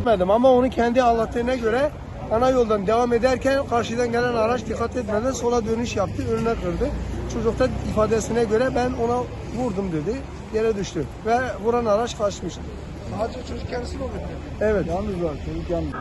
Bilmedim ama onu kendi anlattığına göre ana yoldan devam ederken karşıdan gelen araç dikkat etmeden sola dönüş yaptı, önüne kırdı. Çocuk da ifadesine göre ben ona vurdum dedi, yere düştü ve vuran araç kaçmıştı. Sadece çocuk kendisi mi oluyor? Evet. Yalnız var çocuk yalnız.